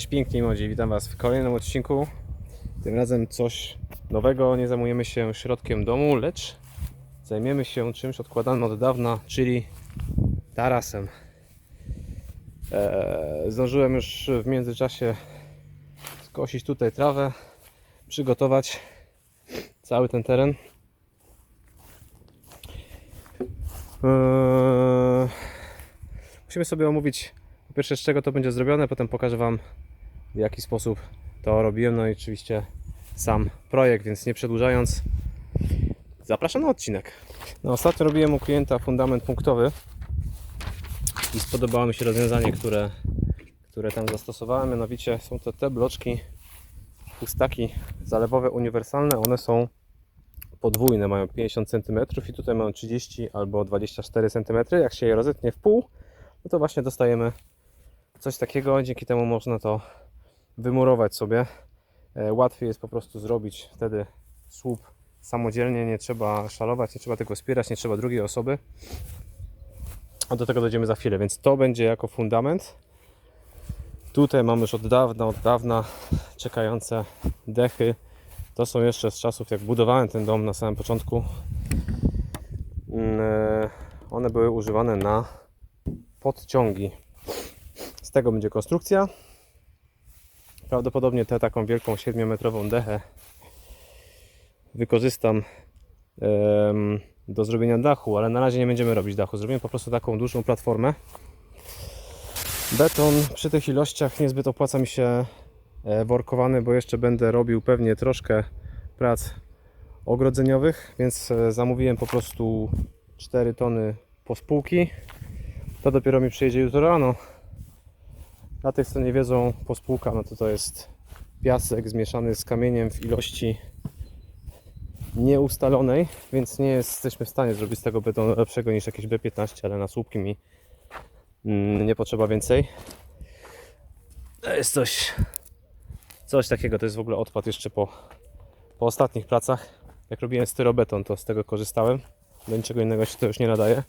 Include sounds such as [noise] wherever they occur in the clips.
Cześć piękni młodzi, witam Was w kolejnym odcinku. Tym razem coś nowego, nie zajmujemy się środkiem domu, lecz zajmiemy się czymś odkładanym od dawna, czyli tarasem. Eee, zdążyłem już w międzyczasie skosić tutaj trawę, przygotować cały ten teren. Eee, musimy sobie omówić po pierwsze z czego to będzie zrobione, potem pokażę Wam w jaki sposób to robiłem, no i oczywiście sam projekt, więc nie przedłużając zapraszam na odcinek. No, ostatnio robiłem u klienta fundament punktowy i spodobało mi się rozwiązanie, które, które tam zastosowałem, mianowicie są to te bloczki pustaki zalewowe uniwersalne, one są podwójne, mają 50 cm i tutaj mają 30 albo 24 cm. Jak się je rozetnie w pół, no to właśnie dostajemy coś takiego. Dzięki temu można to wymurować sobie. E, Łatwiej jest po prostu zrobić wtedy słup samodzielnie, nie trzeba szalować, nie trzeba tego wspierać, nie trzeba drugiej osoby. A do tego dojdziemy za chwilę, więc to będzie jako fundament. Tutaj mamy już od dawna, od dawna czekające dechy. To są jeszcze z czasów, jak budowałem ten dom na samym początku. Mm, e, One były używane na podciągi. Z tego będzie konstrukcja. Prawdopodobnie tę taką wielką 7-metrową dechę wykorzystam em, do zrobienia dachu, ale na razie nie będziemy robić dachu. Zrobimy po prostu taką dużą platformę. Beton przy tych ilościach niezbyt opłaca mi się e, workowany, bo jeszcze będę robił pewnie troszkę prac ogrodzeniowych, więc e, zamówiłem po prostu 4 tony pospółki. To dopiero mi przyjedzie jutro rano. Dla tych, co nie wiedzą, pospółka no to to jest piasek zmieszany z kamieniem w ilości nieustalonej, więc nie jesteśmy w stanie zrobić z tego betonu lepszego niż jakieś B15, ale na słupki mi mm, nie potrzeba więcej. To jest coś, coś takiego, to jest w ogóle odpad jeszcze po, po ostatnich pracach. Jak robiłem styrobeton, to z tego korzystałem. Do niczego innego się to już nie nadaje.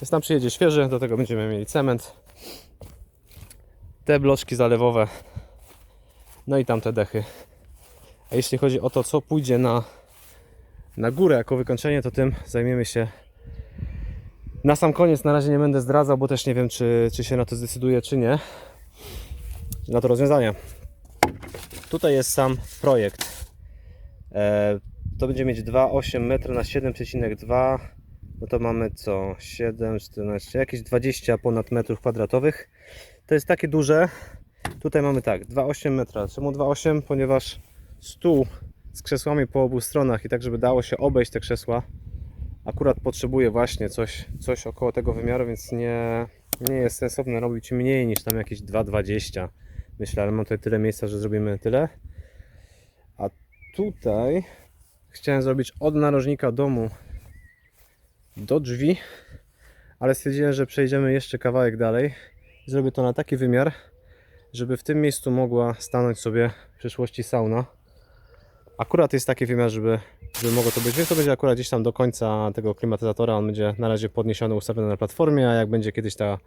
Więc tam przyjedzie świeży, do tego będziemy mieli cement. Te bloczki zalewowe. No i tamte dechy. A jeśli chodzi o to, co pójdzie na, na górę jako wykończenie, to tym zajmiemy się na sam koniec. Na razie nie będę zdradzał, bo też nie wiem, czy, czy się na to zdecyduje, czy nie. Na to rozwiązanie. Tutaj jest sam projekt. E, to będzie mieć 2,8 m na 7,2 no to mamy co? 7, 14, jakieś 20 ponad metrów kwadratowych. To jest takie duże. Tutaj mamy tak, 2,8 metra. Czemu 2,8? Ponieważ stół z krzesłami po obu stronach i tak, żeby dało się obejść te krzesła, akurat potrzebuje właśnie coś, coś około tego wymiaru, więc nie, nie jest sensowne robić mniej niż tam jakieś 2,20. Myślę, ale mam tutaj tyle miejsca, że zrobimy tyle. A tutaj chciałem zrobić od narożnika domu do drzwi, ale stwierdziłem, że przejdziemy jeszcze kawałek dalej. Zrobię to na taki wymiar, żeby w tym miejscu mogła stanąć sobie w przyszłości sauna. Akurat jest taki wymiar, żeby, żeby mogło to być, więc to będzie akurat gdzieś tam do końca tego klimatyzatora. On będzie na razie podniesiony, ustawiony na platformie, a jak będzie kiedyś ta,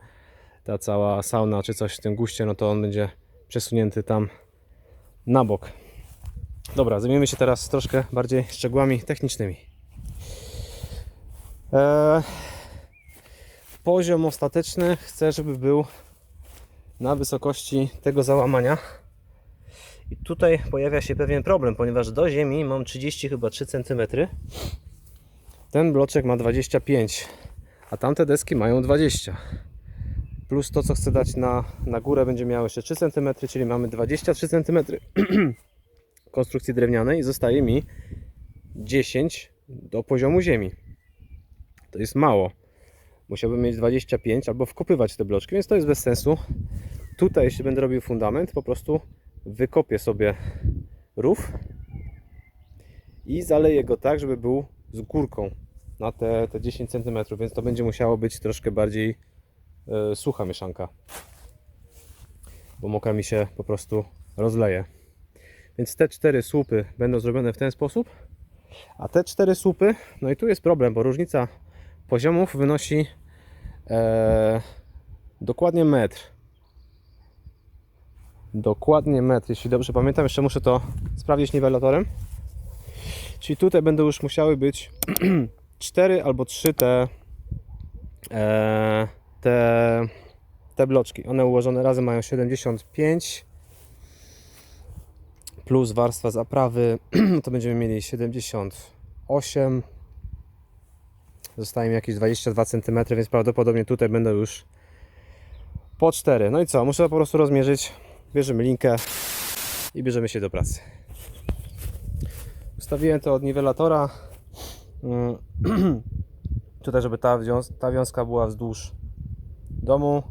ta cała sauna czy coś w tym guście, no to on będzie przesunięty tam na bok. Dobra, zajmiemy się teraz troszkę bardziej szczegółami technicznymi. Eee, poziom ostateczny chcę, żeby był na wysokości tego załamania. I tutaj pojawia się pewien problem, ponieważ do ziemi mam 30 chyba 3 cm. Ten bloczek ma 25, a tamte deski mają 20. Plus to, co chcę dać na, na górę, będzie miało jeszcze 3 cm, czyli mamy 23 cm [clears throat] konstrukcji drewnianej zostaje mi 10 do poziomu ziemi. To jest mało. Musiałbym mieć 25 albo wkopywać te bloczki, więc to jest bez sensu. Tutaj, jeśli będę robił fundament, po prostu wykopię sobie rów i zaleję go tak, żeby był z górką na te, te 10 cm, więc to będzie musiało być troszkę bardziej e, sucha mieszanka, bo mokra mi się po prostu rozleje. Więc te cztery słupy będą zrobione w ten sposób, a te cztery słupy, no i tu jest problem, bo różnica poziomów wynosi e, dokładnie metr. dokładnie metr, jeśli dobrze pamiętam. Jeszcze muszę to sprawdzić niwelatorem. Czyli tutaj będą już musiały być [clears throat] 4 albo 3 te, e, te, te bloczki. One ułożone razem mają 75 plus warstwa zaprawy [clears throat] to będziemy mieli 78 zostaje mi jakieś 22 cm, więc prawdopodobnie tutaj będą już po 4. No i co? Muszę po prostu rozmierzyć. Bierzemy linkę i bierzemy się do pracy. Ustawiłem to od niwelatora. Mm, [clears throat] Tutaj, żeby ta, wiąz- ta wiązka była wzdłuż domu,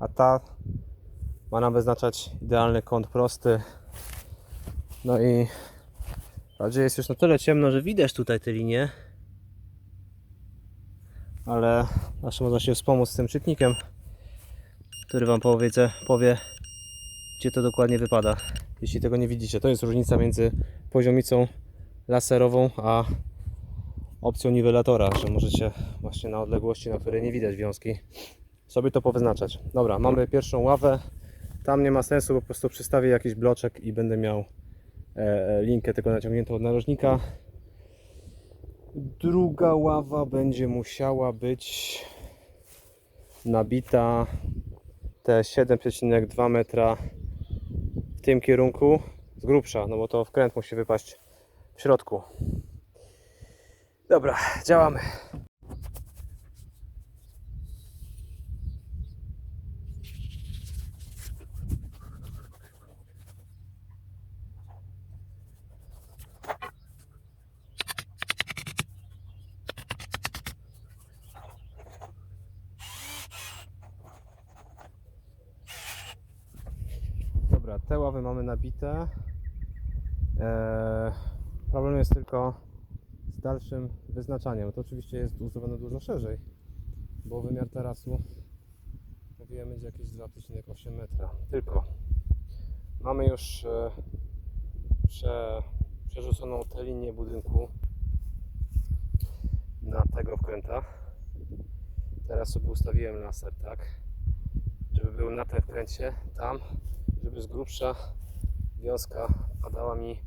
a ta ma nam wyznaczać idealny kąt prosty. No i wprawdzie jest już na tyle ciemno, że widać tutaj te linie, ale zawsze można się wspomóc z tym czytnikiem, który Wam powiedzę, powie, gdzie to dokładnie wypada. Jeśli tego nie widzicie, to jest różnica między poziomicą laserową a opcją niwelatora, że możecie właśnie na odległości, na której nie widać wiązki, sobie to powyznaczać. Dobra, mamy pierwszą ławę. Tam nie ma sensu, po prostu przystawię jakiś bloczek i będę miał e, e, linkę tego naciągniętą od narożnika. Druga ława będzie musiała być nabita te 7,2 metra w tym kierunku z grubsza, no bo to wkręt musi wypaść w środku. Dobra, działamy. Dobra, te ławy Eee, problem jest tylko z dalszym wyznaczaniem. To oczywiście jest ustawione dużo szerzej, bo wymiar tarasu mówiłem będzie jakieś 2,8 metra. Tylko mamy już e, prze, przerzuconą tę linię budynku na tego wkręta. Teraz sobie ustawiłem laser, tak, żeby był na tym wkręcie, tam, żeby z grubsza wiązka padała mi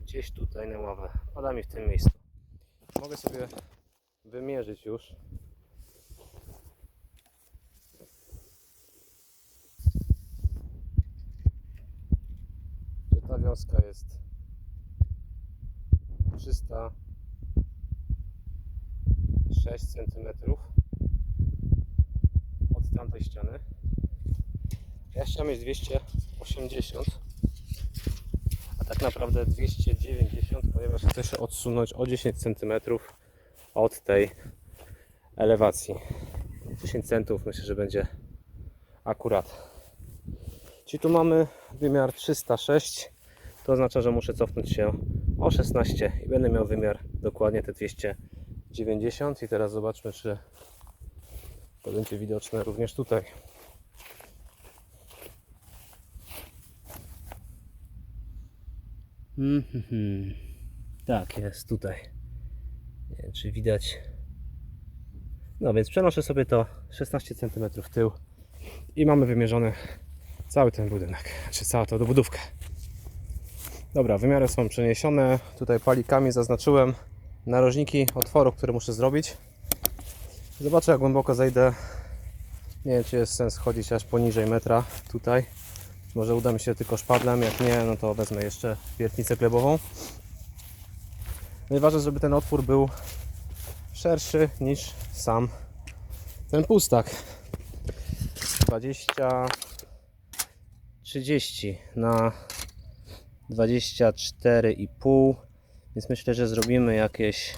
gdzieś tutaj na ławę. Pada mi w tym miejscu. Mogę sobie wymierzyć już. Że ta wiązka jest 306 cm od tamtej ściany. Ja chciałem mieć 280 a tak naprawdę 290, ponieważ chcę się odsunąć o 10 cm od tej elewacji. 10 centów myślę, że będzie akurat. Czyli tu mamy wymiar 306, to oznacza, że muszę cofnąć się o 16 i będę miał wymiar dokładnie te 290 i teraz zobaczmy, czy to będzie widoczne również tutaj. Mhm. Tak, jest tutaj. Nie wiem, czy widać. No więc przenoszę sobie to 16 cm w tył i mamy wymierzony cały ten budynek, czy całą tą dobudówkę. Dobra, wymiary są przeniesione. Tutaj palikami zaznaczyłem narożniki otworów, które muszę zrobić. Zobaczę jak głęboko zejdę. Nie wiem, czy jest sens chodzić aż poniżej metra tutaj. Może uda mi się tylko szpadlem, jak nie, no to wezmę jeszcze wiertnicę glebową. Najważniejsze, żeby ten otwór był szerszy niż sam ten pustak. 20 30 na 24,5 więc myślę, że zrobimy jakieś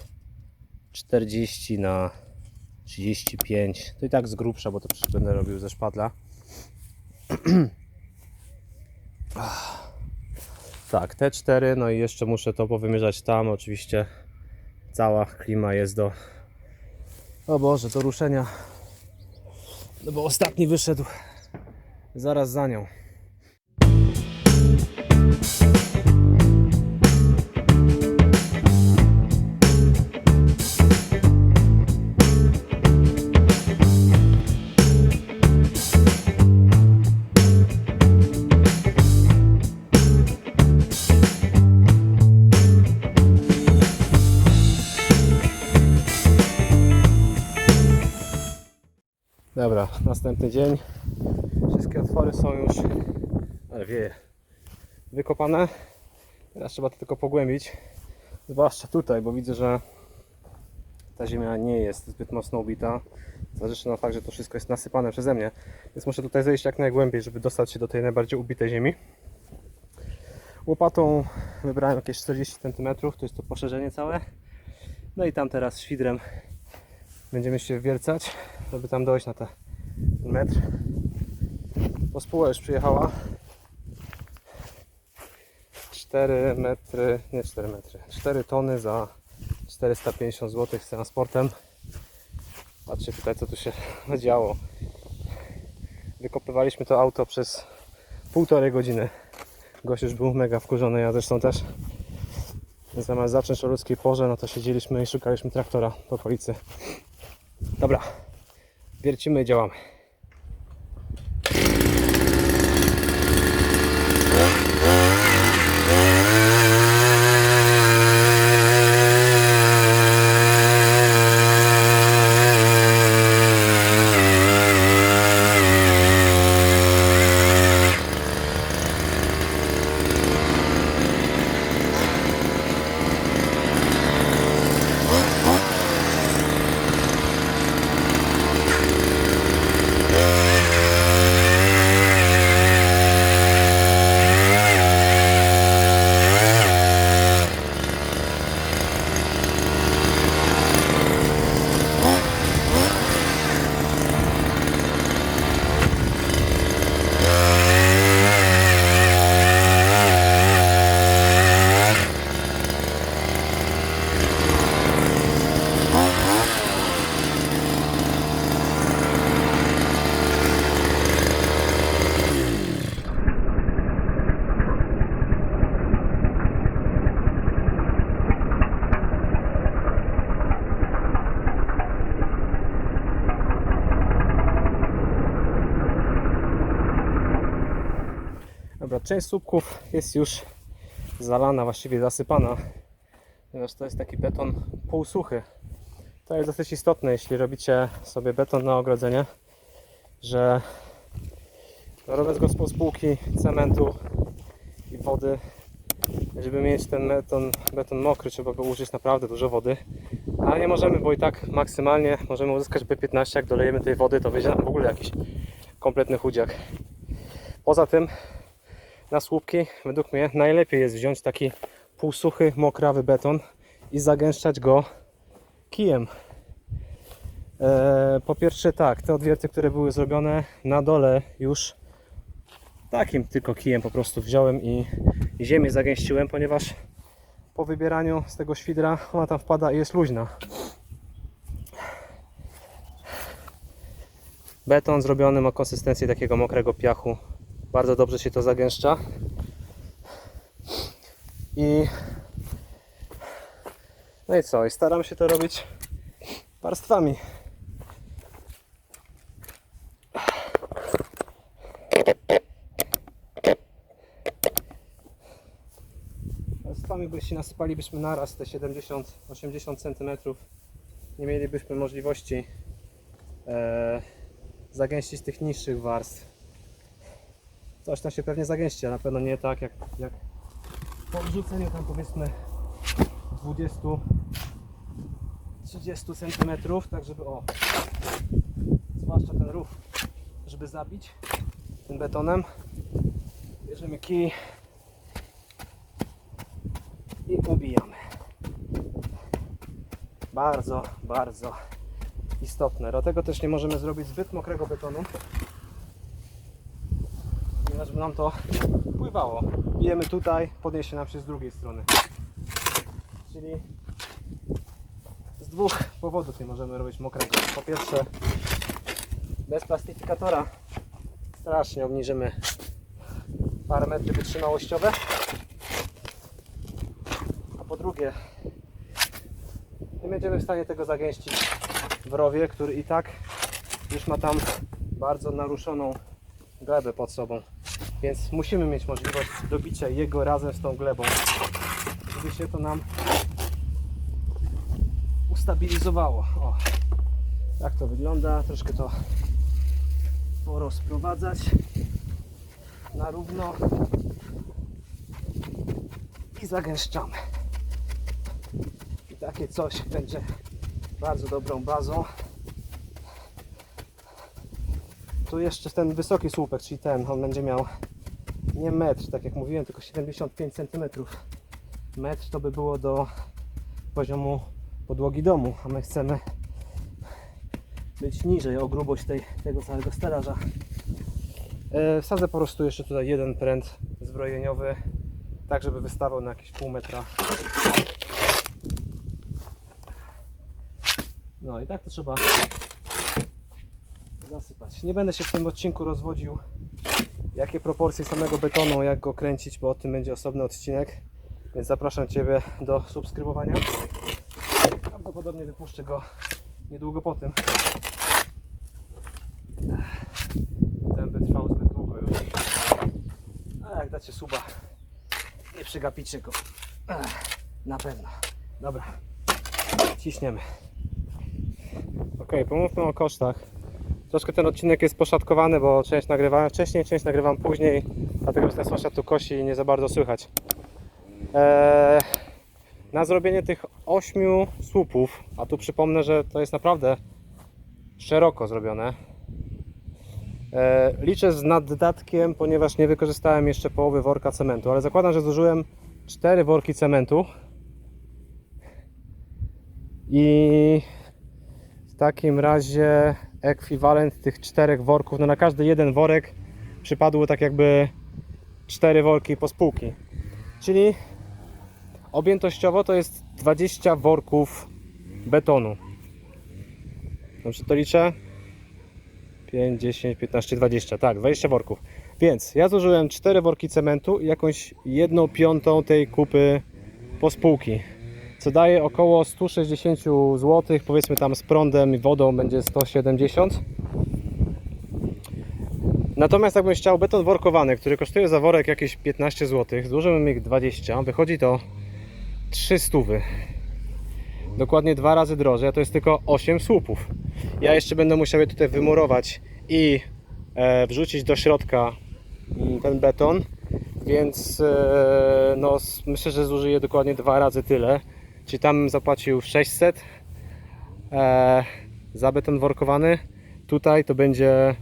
40 na 35 to i tak z grubsza, bo to będę robił ze szpadla [clears throat] Tak, te cztery, no i jeszcze muszę to powymierzać tam. Oczywiście cała klima jest do. O Boże, do ruszenia. No bo ostatni wyszedł zaraz za nią. Następny dzień. Wszystkie otwory są już, ale wieje, wykopane. Teraz trzeba to tylko pogłębić. Zwłaszcza tutaj, bo widzę, że ta ziemia nie jest zbyt mocno ubita. Zważywszy na fakt, że to wszystko jest nasypane przeze mnie. Więc muszę tutaj zejść jak najgłębiej, żeby dostać się do tej najbardziej ubitej ziemi. Łopatą wybrałem jakieś 40 cm, to jest to poszerzenie całe. No i tam teraz świdrem będziemy się wiercać, żeby tam dojść na ten metr. Pospuła już przyjechała. 4 metry, nie 4 metry, 4 tony za 450 zł z transportem. Patrzcie tutaj co tu się [laughs] działo. Wykopywaliśmy to auto przez półtorej godziny. Gość już był mega wkurzony, ja zresztą też. Zamiast zacząć o ludzkiej porze, no to siedzieliśmy i szukaliśmy traktora po okolicy. Dobra, wiercimy i działamy. Dobra, część słupków jest już zalana, właściwie zasypana, ponieważ to jest taki beton półsuchy. To jest dosyć istotne, jeśli robicie sobie beton na ogrodzenie, że robiąc go z spółki cementu i wody, żeby mieć ten beton, beton mokry, trzeba go użyć naprawdę dużo wody, ale nie możemy, bo i tak maksymalnie możemy uzyskać B15, jak dolejemy tej wody, to wyjdzie nam w ogóle jakiś kompletny chudziak. Poza tym na słupki, według mnie najlepiej jest wziąć taki półsuchy, mokrawy beton i zagęszczać go kijem. Eee, po pierwsze tak, te odwierty, które były zrobione na dole już takim tylko kijem po prostu wziąłem i ziemię zagęściłem, ponieważ po wybieraniu z tego świdra ona tam wpada i jest luźna. Beton zrobiony ma konsystencję takiego mokrego piachu. Bardzo dobrze się to zagęszcza. I no i co? I staram się to robić warstwami. Warstwami, bo jeśli nasypalibyśmy naraz te 70-80 cm, nie mielibyśmy możliwości e, zagęścić tych niższych warstw. Coś tam się pewnie zagęści, a na pewno nie tak jak, jak po wrzuceniu tam powiedzmy 20-30 cm, tak żeby o, zwłaszcza ten rów, żeby zabić tym betonem, bierzemy kij i ubijamy. Bardzo, bardzo istotne. Dlatego też nie możemy zrobić zbyt mokrego betonu, nam to pływało. Bijemy tutaj, podniesie nam się z drugiej strony. Czyli z dwóch powodów nie możemy robić mokrego. Po pierwsze, bez plastyfikatora strasznie obniżymy parametry wytrzymałościowe. A po drugie, nie będziemy w stanie tego zagęścić w rowie, który i tak już ma tam bardzo naruszoną glebę pod sobą. Więc musimy mieć możliwość dobicia jego razem z tą glebą, żeby się to nam ustabilizowało. O, tak to wygląda. Troszkę to rozprowadzać na równo i zagęszczamy. I takie coś będzie bardzo dobrą bazą. Tu jeszcze ten wysoki słupek, czyli ten, on będzie miał nie metr, tak jak mówiłem, tylko 75 cm. Metr to by było do poziomu podłogi domu, a my chcemy być niżej o grubość tej, tego całego stelaża. E, wsadzę po prostu jeszcze tutaj jeden pręt zbrojeniowy, tak żeby wystawał na jakieś pół metra. No i tak to trzeba zasypać. Nie będę się w tym odcinku rozwodził, jakie proporcje samego betonu, jak go kręcić, bo o tym będzie osobny odcinek. Więc zapraszam Ciebie do subskrybowania. Prawdopodobnie wypuszczę go niedługo po tym. By trwał zbyt długo już. A jak dacie suba, nie przegapicie go. Na pewno. Dobra, ciśniemy. Ok, pomówmy o kosztach. Troszkę ten odcinek jest poszatkowany, bo część nagrywałem wcześniej, część nagrywam później, dlatego ten sąsiad tu kosi i nie za bardzo słychać. Eee, na zrobienie tych ośmiu słupów, a tu przypomnę, że to jest naprawdę szeroko zrobione. Eee, liczę z naddatkiem, ponieważ nie wykorzystałem jeszcze połowy worka cementu, ale zakładam, że zużyłem cztery worki cementu. I w takim razie ekwiwalent tych czterech worków, no na każdy jeden worek przypadły tak jakby cztery worki po spółki. Czyli objętościowo to jest 20 worków betonu. Dobrze to liczę? 5, 10, 15, 20. Tak, 20 worków. Więc ja zużyłem 4 worki cementu i jakąś jedną piątą tej kupy pospółki. Co daje około 160 zł. Powiedzmy tam z prądem i wodą będzie 170. Natomiast jakbym chciał beton workowany, który kosztuje za worek jakieś 15 zł, zużyłbym ich 20, wychodzi to 300. Dokładnie dwa razy drożej, a to jest tylko 8 słupów. Ja jeszcze będę musiał je tutaj wymurować i e, wrzucić do środka mm, ten beton, więc e, no, myślę, że zużyję dokładnie dwa razy tyle. Czyli tam zapłacił 600 e, za beton workowany. Tutaj to będzie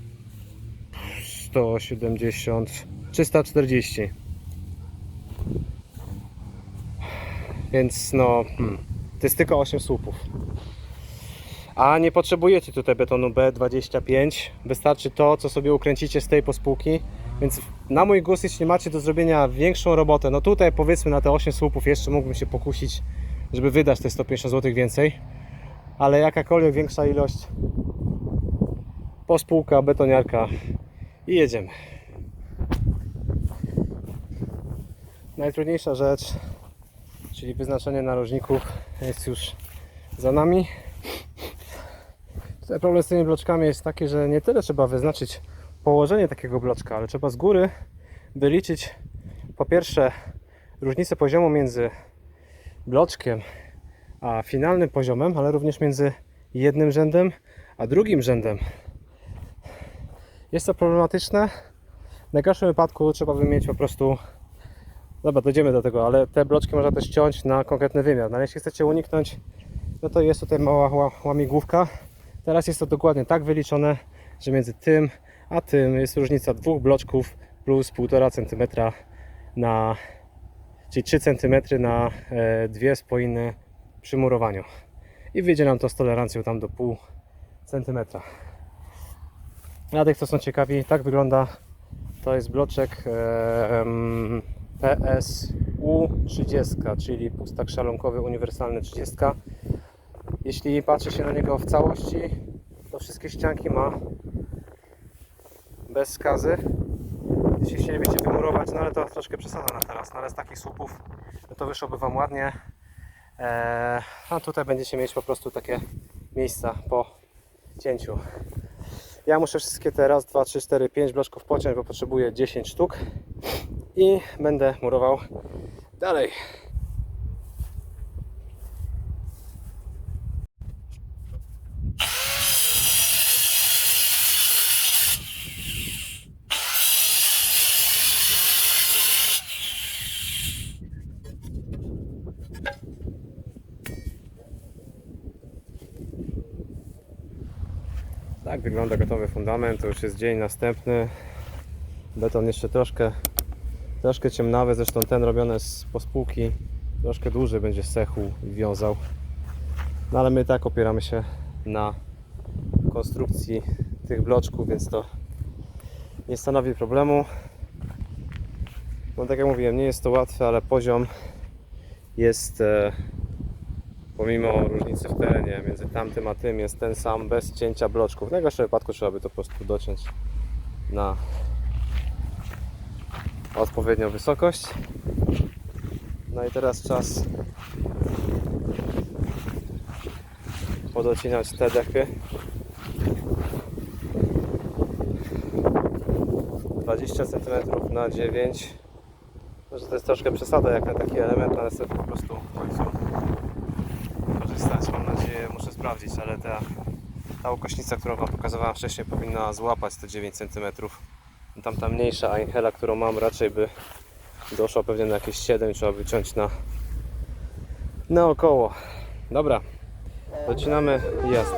170, 340. Więc no, hmm, to jest tylko 8 słupów. A nie potrzebujecie tutaj betonu B25. Wystarczy to, co sobie ukręcicie z tej pospółki. Więc na mój gust, jeśli macie do zrobienia większą robotę, no tutaj powiedzmy na te 8 słupów jeszcze mógłbym się pokusić, żeby wydać te 150 zł więcej. Ale jakakolwiek większa ilość pospółka, betoniarka i jedziemy. Najtrudniejsza rzecz, czyli wyznaczenie narożników jest już za nami. Tutaj problem z tymi bloczkami jest taki, że nie tyle trzeba wyznaczyć położenie takiego bloczka, ale trzeba z góry wyliczyć po pierwsze różnicę poziomu między bloczkiem a finalnym poziomem, ale również między jednym rzędem a drugim rzędem. Jest to problematyczne. W najgorszym wypadku trzeba by mieć po prostu. Dobra, dojdziemy do tego, ale te bloczki można też ciąć na konkretny wymiar. No, ale jeśli chcecie uniknąć, no to jest tutaj mała ła- łamigłówka. Teraz jest to dokładnie tak wyliczone, że między tym a tym jest różnica dwóch bloczków plus 1,5 cm na, czyli 3 cm na e, dwie spoiny przy murowaniu. I wyjdzie nam to z tolerancją tam do pół centymetra. Dla tych, co są ciekawi, tak wygląda. To jest bloczek e, em, PSU 30, czyli pustak szalonkowy uniwersalny 30. Jeśli patrzy się na niego w całości, to wszystkie ścianki ma bez skazy. Jeśli chcielibyście wymurować, no ale to troszkę przesada na teraz, no ale z takich słupów no to wyszłoby Wam ładnie. Eee, a tutaj będziecie mieć po prostu takie miejsca po cięciu. Ja muszę wszystkie te raz, dwa, trzy, cztery, pięć bloczków pociąć, bo potrzebuję 10 sztuk i będę murował dalej. Gotowy fundament, to już jest dzień następny. Beton jeszcze troszkę, troszkę ciemnawy, zresztą ten robiony z pospółki troszkę dłużej będzie sechł i wiązał. No ale my tak opieramy się na konstrukcji tych bloczków, więc to nie stanowi problemu. No tak jak mówiłem, nie jest to łatwe, ale poziom jest e, pomimo różnicy w terenie między tamtym a tym jest ten sam bez cięcia bloczków. W najgorszym wypadku trzeba by to po prostu dociąć na odpowiednią wysokość. No i teraz czas podocinać te dechy. 20 cm na 9 Może to jest troszkę przesada jak na taki element, ale sobie po prostu w końcu Mam nadzieję, muszę sprawdzić, ale ta, ta ukośnica, którą Wam pokazywałem wcześniej, powinna złapać te 9 cm. Tamta mniejsza Einhela, którą mam, raczej by doszła pewnie na jakieś 7, trzeba wyciąć na naokoło. Dobra, docinamy i jazda.